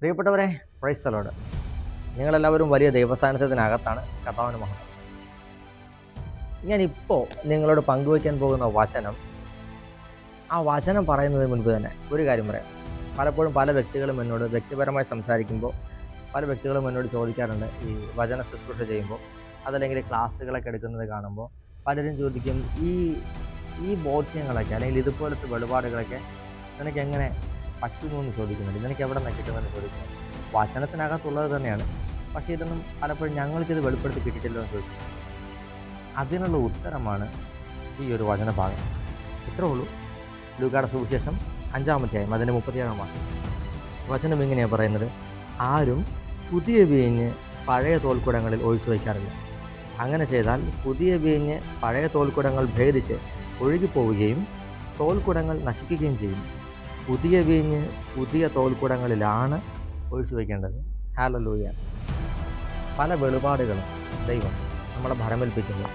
പ്രിയപ്പെട്ടവരെ price praise the Lord നിങ്ങളെല്ലാവരും വലിയ ദൈവസാന്നിധ്യത്തിനകത്താണ് കർത്താവിന് മഹത്വം. ഞാനിപ്പോൾ നിങ്ങളോട് പങ്കുവയ്ക്കാൻ പോകുന്ന വചനം ആ വചനം പറയുന്നതിന് മുൻപ് തന്നെ ഒരു കാര്യം പറയാം. പലപ്പോഴും പല വ്യക്തികളും എന്നോട് വ്യക്തിപരമായി സംസാരിക്കുമ്പോൾ പല വ്യക്തികളും എന്നോട് ചോദിക്കാറുണ്ട് ഈ വചന ശുശ്രൂഷ ചെയ്യുമ്പോൾ അതല്ലെങ്കിൽ ക്ലാസ്സുകളൊക്കെ എടുക്കുന്നത് കാണുമ്പോൾ. പലരും ചോദിക്കും ഈ ഈ ബോധ്യങ്ങളൊക്കെ അല്ലെങ്കിൽ ഇതുപോലത്തെ വെളിപാടുകളൊക്കെ നിനക്ക് എങ്ങനെ പറ്റുന്നു എന്ന് ചോദിക്കുന്നുണ്ട്. നിനക്ക് എവിടെ നിന്ന് കിട്ടുമെന്ന് ചോദിക്കുന്നു വചനത്തിനകത്തുള്ളത് തന്നെയാണ്. പക്ഷേ ഇതൊന്നും പലപ്പോഴും ഞങ്ങൾക്കിത് വെളിപ്പെടുത്തി കിട്ടിയിട്ടില്ലോ എന്ന് ചോദിക്കുന്നു അതിനുള്ള ഉത്തരമാണ് ഈ ഒരു വചനഭാഗം. ഇത്രേ ഉള്ളൂ. ലൂക്കാട സുവിശേഷം അഞ്ചാമധ്യായം അതിന്റെ മുപ്പത്തിയേഴാം മാസം വചനം ഇങ്ങനെയാണ് പറയുന്നത്. ആരും പുതിയ വീഞ്ഞ് പഴയ തോൽക്കുടങ്ങളിൽ ഒഴിച്ചു വയ്ക്കാറില്ല. അങ്ങനെ ചെയ്താൽ പുതിയ വീഞ്ഞ് പഴയ തോൽക്കുടങ്ങൾ ഭേദിച്ച് ഒഴുകിപ്പോവുകയും തോൽക്കുടങ്ങൾ നശിക്കുകയും ചെയ്യും. പുതിയ വീഞ്ഞ് പുതിയ തോൽക്കുടങ്ങളിലാണ് ഒഴിച്ചു വയ്ക്കേണ്ടത്. ഹാലോ ലൂയ പല വെളിപാടുകളും ദൈവം നമ്മളെ ഭരമേൽപ്പിക്കുന്നു.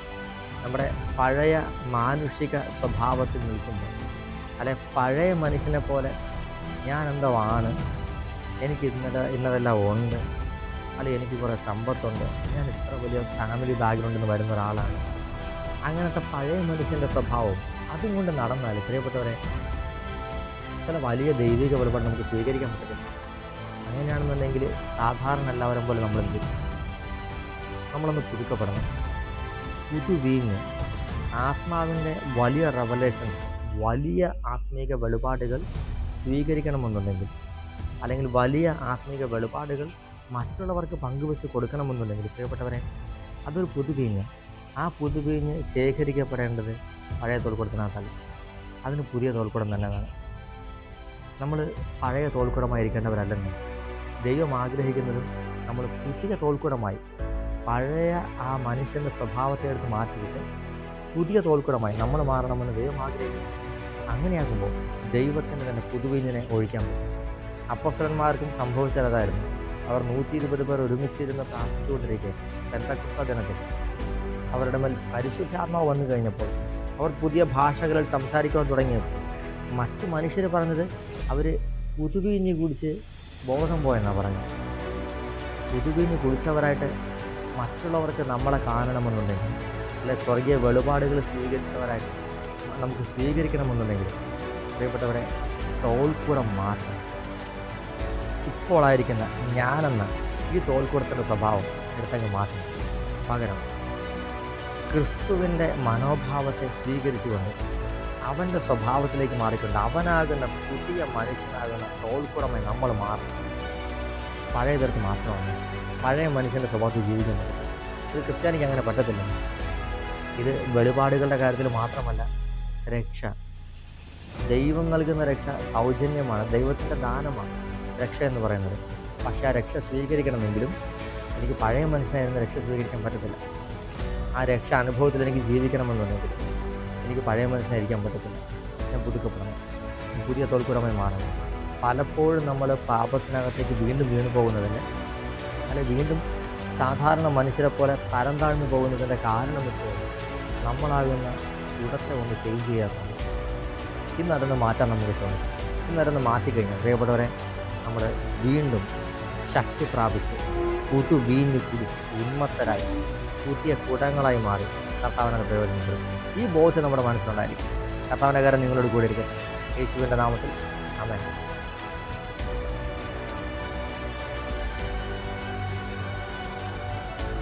നമ്മുടെ പഴയ മാനുഷിക സ്വഭാവത്തിൽ നിൽക്കുമ്പോൾ അല്ലെ പഴയ മനുഷ്യനെ പോലെ ഞാൻ എന്തോ ആണ് എനിക്ക് ഇന്നത് ഇന്നതെല്ലാം ഉണ്ട്. അല്ലെ എനിക്ക് കുറേ സമ്പത്തുണ്ട്. ഞാൻ ഇത്ര വലിയ ഫാമിലി ബാക്ക്ഗ്രൗണ്ടിൽ നിന്ന് വരുന്ന ഒരാളാണ്. അങ്ങനത്തെ പഴയ മനുഷ്യന്റെ സ്വഭാവം അതും കൊണ്ട് നടന്നാൽ പ്രിയപ്പെട്ടവരെ ചില വലിയ ദൈവിക വെളിപാട് നമുക്ക് സ്വീകരിക്കാൻ പറ്റത്തില്ല. അങ്ങനെയാണെന്നുണ്ടെങ്കിൽ സാധാരണ എല്ലാവരും പോലെ നമ്മൾ എന്ത്? നമ്മളൊന്ന് പുതുക്കപ്പെടണം. പുതുവീഞ്ഞ് ആത്മാവിന്റെ വലിയ റെവലേഷൻസ് വലിയ ആത്മീക വെളിപാടുകൾ സ്വീകരിക്കണമെന്നുണ്ടെങ്കിൽ അല്ലെങ്കിൽ വലിയ ആത്മീക വെളിപാടുകൾ മറ്റുള്ളവർക്ക് പങ്കുവെച്ച് കൊടുക്കണമെന്നുണ്ടെങ്കിൽ പ്രിയപ്പെട്ടവരെ അതൊരു പുതുവീഞ്ഞ് ആ പുതുവീഞ്ഞ് ശേഖരിക്കപ്പെടേണ്ടത് പഴയ തോൽക്കുടത്തിനകത്തല്ല. അതിന് പുതിയ തോൽക്കുടം തന്നെ വേണം നമ്മൾ പഴയ തോൽക്കുടമായിരിക്കേണ്ടവരല്ലെന്ന്. ദൈവം ആഗ്രഹിക്കുന്നതും നമ്മൾ പുതിയ തോൽക്കുടമായി പഴയ ആ മനുഷ്യന്റെ സ്വഭാവത്തെ എടുത്ത് മാറ്റിയിട്ട് പുതിയ തോൽക്കുടമായി നമ്മൾ മാറണമെന്ന് ദൈവം ആഗ്രഹിക്കുന്നു. അങ്ങനെയാകുമ്പോൾ ദൈവത്തിന് തന്നെ പുതുവിഞ്ഞിനെ ഒഴിക്കാൻ പറ്റും. അപ്പോസ്തലന്മാർക്കും സംഭവിച്ചതായിരുന്നു അവർ നൂറ്റി ഇരുപത് പേർ ഒരുമിച്ചിരുന്ന് പ്രാർത്ഥിച്ചുകൊണ്ടിരിക്കെ പെന്തക്കുസ്ത ദിനത്തിൽ. അവരുടെ മേൽ പരിശുദ്ധാത്മാവ് വന്നു കഴിഞ്ഞപ്പോൾ അവർ പുതിയ ഭാഷകളിൽ സംസാരിക്കാൻ തുടങ്ങിയപ്പോൾ മറ്റു മനുഷ്യർ പറഞ്ഞത് അവർ പുതുവീഞ്ഞ് കുടിച്ച് ബോധം പോയെന്നാണ് പറഞ്ഞത്. പുതുവീഞ്ഞ് കുടിച്ചവരായിട്ട് മറ്റുള്ളവർക്ക് നമ്മളെ കാണണമെന്നുണ്ടെങ്കിൽ അല്ലെ സ്വർഗീയ വെളിപാടുകൾ സ്വീകരിച്ചവരായിട്ട് നമുക്ക് സ്വീകരിക്കണമെന്നുണ്ടെങ്കിൽ പ്രിയപ്പെട്ടവരെ തോൽക്കുടം മാറ്റണം ഇപ്പോളായിരിക്കുന്ന ഞാനെന്ന ഈ തോൽക്കുടത്തിന്റെ സ്വഭാവം എടുത്തങ്ങ് മാറ്റണം പകരം ക്രിസ്തുവിന്റെ മനോഭാവത്തെ സ്വീകരിച്ചുകൊണ്ട് അവന്റെ സ്വഭാവത്തിലേക്ക് മാറിക്കൊണ്ട് അവനാകുന്ന പുതിയ മനുഷ്യനാകുന്ന തോൽപ്പുറമെ നമ്മൾ മാറി. പഴയ പേർക്ക് മാത്രമാണ്. പഴയ മനുഷ്യന്റെ സ്വഭാവത്തിൽ ജീവിക്കുന്നത്. ഇത് ക്രിസ്ത്യാനിക്ക് അങ്ങനെ പറ്റത്തില്ല. ഇത് വെളിപാടുകളുടെ കാര്യത്തിൽ മാത്രമല്ല രക്ഷ. ദൈവം നൽകുന്ന രക്ഷ സൗജന്യമാണ്. ദൈവത്തിന്റെ ദാനമാണ് രക്ഷ എന്ന് പറയുന്നത്. പക്ഷേ ആ രക്ഷ സ്വീകരിക്കണമെങ്കിലും എനിക്ക് പഴയ മനുഷ്യനായിരുന്ന രക്ഷ സ്വീകരിക്കാൻ പറ്റത്തില്ല. ആ രക്ഷ അനുഭവത്തിൽ എനിക്ക് ജീവിക്കണമെന്നുണ്ടെങ്കിൽ എനിക്ക് പഴയ മനുഷ്യനായിരിക്കാൻ പറ്റത്തില്ല. ഞാൻ പുതുക്കപ്പെടണം. പുതിയ തോൽക്കുറമായി മാറണം. പലപ്പോഴും നമ്മൾ പാപത്തിനകത്തേക്ക് വീണ്ടും വീണു പോകുന്നതിന് അല്ലെ വീണ്ടും സാധാരണ മനുഷ്യരെ പോലെ തരം താഴ്ന്നു പോകുന്നതിന്റെ കാരണം ഇപ്പോൾ നമ്മളാകുന്ന ഇടത്തെ ഒന്ന് ചേഞ്ച് ചെയ്യാറുണ്ട് ഇന്ന് അതൊന്ന് മാറ്റാൻ നമുക്ക് ശ്രമിക്കും. ഇന്ന് അതൊന്ന് മാറ്റിക്കഴിഞ്ഞാൽ പ്രിയപ്പെട്ടവരെ നമ്മൾ വീണ്ടും ശക്തി പ്രാപിച്ച് കൂട്ടു വീഞ്ഞു കുടിച്ച് ഉന്മത്തരായി പുതിയ കുടങ്ങളായി മാറി കർത്താവിനൊക്കെ പ്രയോജനപ്പെടും. ഈ ബോധ്യം നമ്മുടെ മനസ്സിലുണ്ടായിരിക്കും. കർത്താവിന്റെ കാര്യം നിങ്ങളോട് കൂടെ ഇരിക്കട്ടെ. യേശുവിന്റെ നാമത്തിൽ. അമേ